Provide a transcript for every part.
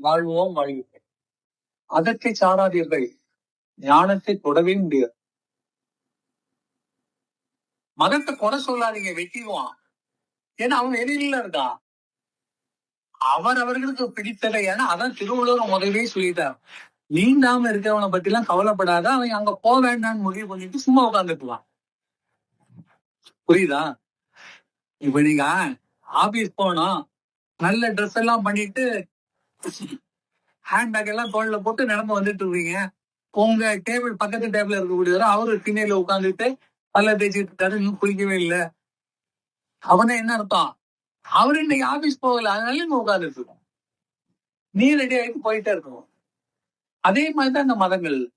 வாழ்வோம் வாழ்வு அதற்கு சாராதீர்கள். ஞானத்தை தொடவே முடியாது. மதத்தை கொலை சொல்லாதீங்க வெட்டிடுவான். ஏன்னா அவன் வெளியில இருக்கான் அவர் அவர்களுக்கு பிடித்ததை ஏன்னா அதான் திருவள்ளுவர் முதலே சொல்லிட்டார். நீண்டாம இருக்கிறவனை பத்தி எல்லாம் கவலைப்படாத அவன் அங்க போக வேண்டாம்னு முடிவு பண்ணிட்டு சும்மா உட்காந்துக்குவான் புரியுதா? இப்ப நீங்க ஆபீஸ் போனோம் நல்ல ட்ரெஸ் எல்லாம் பண்ணிட்டு ஹேண்ட்பேக் எல்லாம் தோல்ல போட்டு நடந்து வந்துட்டு இருக்கீங்க. உங்க டேபிள் பக்கத்து டேபிள் இருக்கக்கூடியவர் அவரு திண்ணையில உட்காந்துட்டு பல்ல தேய்ச்சிட்டு இருக்காரு இன்னும் குளிக்கவே இல்லை. அவனே என்ன அர்த்தம்? அவரு இன்னைக்கு ஆபீஸ் போகல அதனால இங்க உட்காந்துட்டு இருக்கோம். நீ ரெடி ஆகிட்டு போயிட்டே இருக்கணும். அதே மாதிரிதான் இந்த மதங்கள்.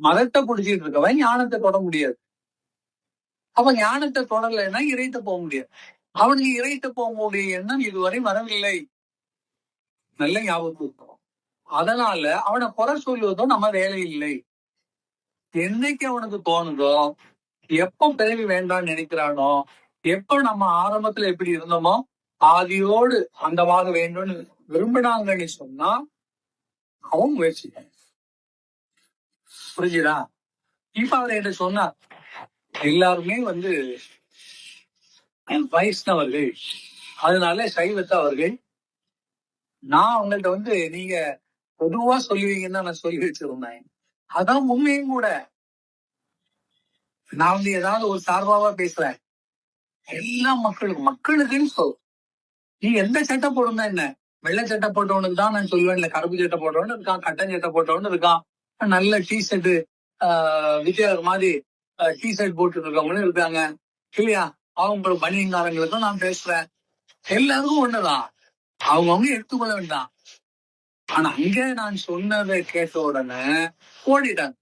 மதத்தை குடிச்சிட்டு இருக்கவன் ஞானத்தை தொட முடியாது. அவன் ஞானத்தை தொடரலைன்னா இறைத்த போக முடியாது. அவனுக்கு இறைத்த போகக்கூடிய எண்ணம் இதுவரை வரவில்லை. நல்ல ஞாபகம் இருக்கும் அதனால அவனை குறை சொல்லுவதும் நம்ம வேலை இல்லை. என்னைக்கு அவனுக்கு தோணுதோ எப்ப பிறவி வேண்டாம்னு நினைக்கிறானோ எப்ப நம்ம ஆரம்பத்துல எப்படி இருந்தோமோ ஆதியோடு அந்தமாக வேண்டும்னு விரும்பினாங்கன்னு சொன்னா அவன் முயற்சி புரிஞ்சுதா? இப்ப அவர் என்ன சொன்னார் எல்லாருமே வந்து வைஷ்ணவர்கள் அதனால சைவத்தை அவர்கள் நான் அவங்கள்ட்ட வந்து நீங்க பொதுவா சொல்லுவீங்கன்னு நான் சொல்லி வச்சிருந்தேன். அதான் உண்மையும் கூட. நான் வந்து ஏதாவது ஒரு சார்பாவா பேசுறேன். எல்லா மக்களுக்கும் மக்களுக்குன்னு சொல். நீ எந்த சட்டை போடுனா என்ன? வெள்ளை சட்டை போட்டவனுக்கு தான் நான் சொல்லுவேன். இல்ல கருப்பு சட்டை போட்டவனு இருக்கான் கட்டன் சட்டை போட்டவனு இருக்கான் நல்ல டி ஆஹ் விஜயர் மாதிரி டி ஷர்ட் போட்டு இருக்கவங்களும் இருக்காங்க. இல்லையா? அவங்க பனியங்காரங்களுக்கும் நான் பேசுறேன். எல்லாருக்கும் ஒண்ணுதான். அவங்கவுங்க எடுத்துக்கொள்ள வேண்டாம். ஆனா அங்க நான் சொன்னதை கேட்ட உடனே ஓடிட்டாங்க.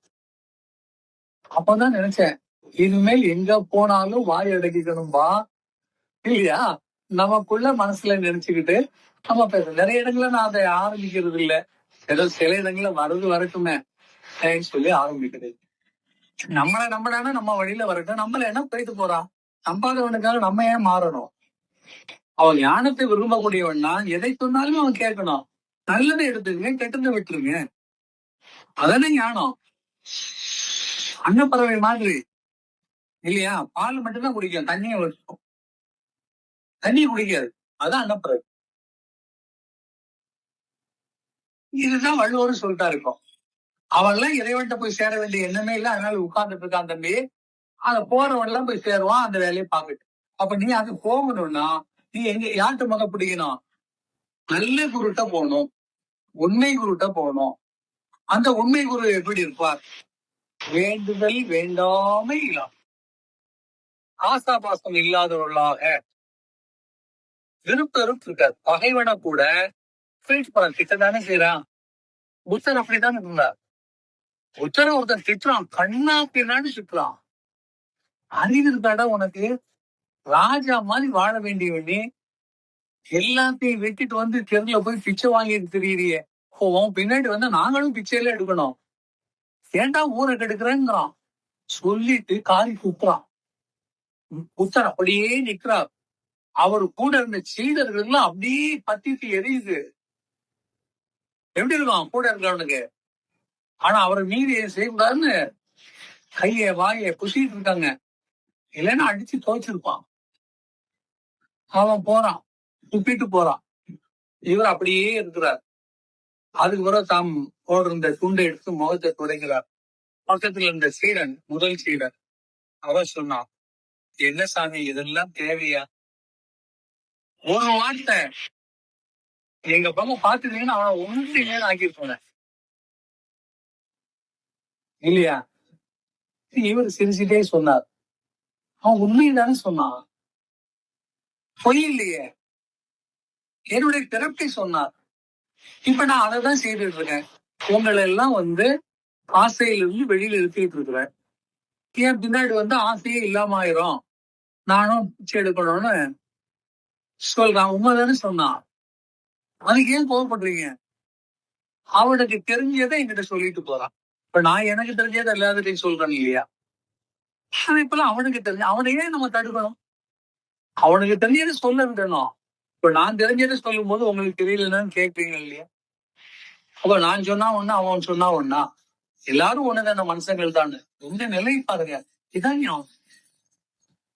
அப்பதான் நினைச்சேன் இனிமேல் எங்க போனாலும் வாய் அடக்கிக்கணும்பா. இல்லையா? நமக்குள்ள மனசுல நினைச்சுக்கிட்டு நம்ம பேச நிறைய இடங்கள்ல நான் அதை ஆரம்பிக்கிறது இல்ல. ஏதோ சில இடங்கள்ல வர்றது வரட்டுமே அப்படின்னு சொல்லி ஆரம்பிக்கிறது நம்மள நம்மளான நம்ம வழியில வரட்டும். நம்மள என்ன போயிட்டு போறான்? நம்பாதவனுக்காக நம்ம ஏன் மாறணும்? அவன் ஞானத்தை விரும்பக்கூடியவன்னா எதை சொன்னாலும் அவன் கேட்கணும். நல்லதை எடுத்துங்க கெட்டதை விட்டுருங்க. அதானே ஞானம். அன்னப்பறவை மாதிரி. இல்லையா? பால் மட்டும்தான் குடிக்கும் தண்ணியை வச்சுக்கும். தண்ணி குடிக்காது. அதான் அன்னப்பறவை. இதுதான் வள்ளுவர் சொல்லிட்டா இருக்கும். அவன்லாம் இறைவன்ட்ட போய் சேர வேண்டிய எண்ணமே இல்லை. அதனால உட்கார்ந்துட்டு இருக்கான் தம்பி. அத போறவன் எல்லாம் போய் சேருவான் அந்த வேலையை பார்க்கட்டு அப்ப நீ அது போகணும்னா நீ எங்க யார்கிட்ட முத பிடிக்கணும் நல்ல குருட்ட போகணும். உண்மை குருட்ட போகணும். அந்த உண்மை குரு எப்படி இருப்பார்? வேண்டுதல் வேண்டாமை இல்லாம ஆசாபாசம் இல்லாதவர்களாக. விருப்பம் இருக்காது பகைவனை கூட ஃபீல்ட் பண்ண திட்டத்தானே செய்யறான் புத்தர் அப்படித்தான் இருந்தார். புத்தர் ஒருத்தன் திட்டுறான். கண்ணா பின்னாடி சுற்றுறான் அறிவு இருக்காடா உனக்கு ராஜா மாதிரி வாழ வேண்டியவனே. எல்லாத்தையும் வெட்டிட்டு வந்து தெருல போய் பிச்சை வாங்கிட்டு தெரியுறியே. ஓ உன் பின்னாடி வந்து நாங்களும் பிச்சையில எடுக்கணும். ஏண்டா ஊரை கெடுக்கிறேங்கிறான் சொல்லிட்டு காரி குத்துறான் குத்தர் அப்படியே நிக்கிறார். அவர் கூட இருந்த சீடர்கள் எல்லாம் அப்படியே பத்திட்டு எரியுது. எப்படி இருக்கான் கூட இருக்கிறவனுக்கு? ஆனா அவரை மீறி செய்யக்கூடாதுன்னு கைய வாய புசிட்டு இருக்காங்க. இல்லைன்னா அடிச்சு துவைச்சிருப்பான். அவன் போறான் துப்பிட்டு போறான். இவர் அப்படியே இருக்கிறார். அதுக்கு பிறகு தாம் போடுற இந்த துண்டை எடுத்து முகத்தை துடைக்கிறார். பக்கத்துல இருந்த சீடன் முதல் சீடன் அவர் சொன்னான் என்ன சாமி இதெல்லாம் தேவையா? ஒரு வார்த்தை. எங்க பக்கம் பாத்துட்டீங்கன்னா அவனை ஆக்கிட்டு போனேன். இல்லையா? இவர் சிரிச்சுட்டே சொன்னார். அவன் உண்மையை சொன்னான்? பொய் இல்லையே என்னுடைய பிறப்பை சொன்னார். இப்ப நான் அதை தான் செய்துட்டு இருக்கேன் உங்களை எல்லாம் வந்து ஆசையிலிருந்து வெளியில எடுத்துட்டு இருக்கிறேன் ஏன் பின்னாடி வந்து ஆசையே இல்லாம ஆயிரும் நானும் பிச்சை எடுக்கணும்னு சொல்றான். உண்மைதானே சொன்னான். அதுக்கு ஏன் கோவப்படுறீங்க? அவனுக்கு தெரிஞ்சதை என்கிட்ட சொல்லிட்டு போறான். இப்ப நான் எனக்கு தெரிஞ்சதை எல்லாத்துட்டையும் சொல்றேன் இல்லையா? அது இப்பெல்லாம் அவனுக்கு தெரிஞ்ச அவனையே நம்ம தடுக்கணும்? அவனுக்கு தெரிஞ்சது சொல்ல இப்ப நான் தெரிஞ்சது சொல்லும் போது உங்களுக்கு தெரியலன்னு கேட்பீங்க இல்லையா? அப்ப நான் சொன்னா ஒண்ணு அவன் சொன்னா ஒண்ணா. எல்லாரும் ஒண்ணுதான மனுஷங்கள் தான் இந்த நிலை பாருங்க இதான்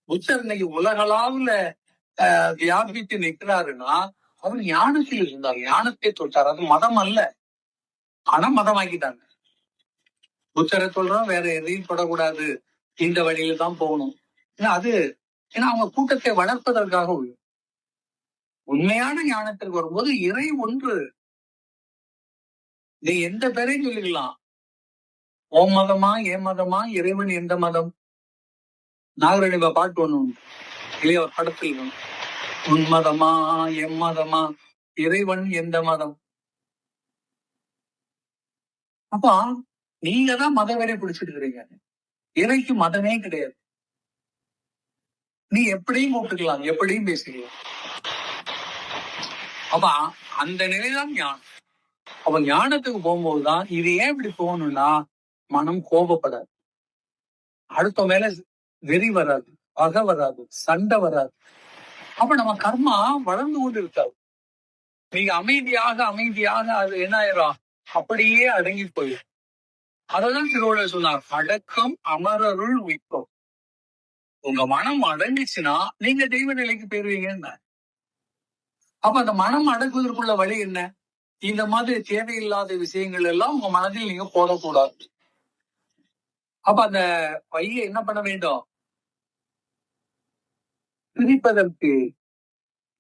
புத்தர் இன்னைக்கு உலகளாவுல ஆஹ், வியாபித்து நிற்கிறாருன்னா அவர் ஞானத்தில் இருந்தார். ஞானத்தை தொட்டார். அது மதம் அல்ல. ஆனா மதமாக்கிட்டாங்க. புத்தரை சொல்றோம் வேற எதையும் தொடக்கூடாது. இந்த வழியில தான் போகணும். அது ஏன்னா அவங்க கூட்டத்தை வளர்ப்பதற்காக உண்மையான ஞானத்திற்கு வரும்போது இறை ஒன்று. நீ எந்த பேரையும் சொல்லிக்கலாம் ஓம் மதமா ஏ மதமா இறைவன் எந்த மதம்? நாகரணிப பாட்டு ஒண்ணு உண்டு. இல்லையா ஒரு படத்தில் உன் மதமா எம் மதமா இறைவன் எந்த மதம்? அப்பா நீங்க தான் மத வேலை பிடிச்சிட்டு இருக்கிறீங்க. இறைக்கு மதமே கிடையாது. நீ எப்படியும் கூப்பிட்டுக்கலாம் எப்படியும் பேசிக்கலாம். அப்ப அந்த நிலைதான் ஞானம். அப்ப ஞானத்துக்கு போகும்போதுதான் இது ஏன் இப்படி போகணும்னா மனம் கோபப்படாது. அடுத்த மேல வெறி வராது பகை வராது சண்டை வராது. அப்ப நம்ம கர்மா வளர்ந்து கொண்டு இருக்காது நீங்க அமைதியாக அமைதியாக அது என்ன ஆயிரும்? அப்படியே அடங்கி போயிடும் அததான் திருவள்ளுவர் சொன்னார் அடக்கம் அமரருள் விக்கும் உங்க மனம் அடங்குச்சுன்னா நீங்க தெய்வ நிலைக்கு போயிருவீங்கன்னு அப்ப அந்த மனம் அடங்குவதற்குள்ள வழி என்ன? இந்த மாதிரி தேவையில்லாத விஷயங்கள் எல்லாம் உங்க மனதில் நீங்க போடக்கூடாது. அப்ப அந்த பைய என்ன பண்ண வேண்டும்? பிரிப்பதற்கு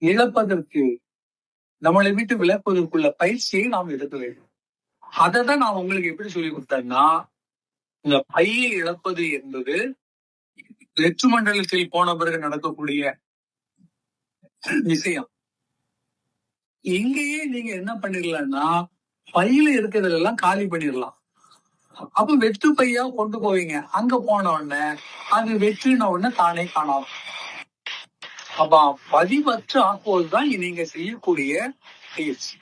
இழப்பதற்கு நம்மளை விட்டு விளக்குவதற்குள்ள பயிற்சியை நாம் எடுக்க வேண்டும். அதை தான் நான் உங்களுக்கு எப்படி சொல்லி கொடுத்தேன்னா இந்த பையை இழப்பது என்பது வெற்று மண்டலத்தில் போன பிறகு நடக்கக்கூடிய விஷயம். இங்கேயே நீங்க என்ன பண்ணிடலாம்னா பையில இருக்கிறதெல்லாம் காலி பண்ணிடலாம். அப்ப வெற்று பையா கொண்டு போவீங்க. அங்க போன உடனே அது வெற்றின உடனே தானே காணாது. அப்ப பதிவற்று ஆக்குவதுதான் நீங்க செய்யக்கூடிய பயிற்சி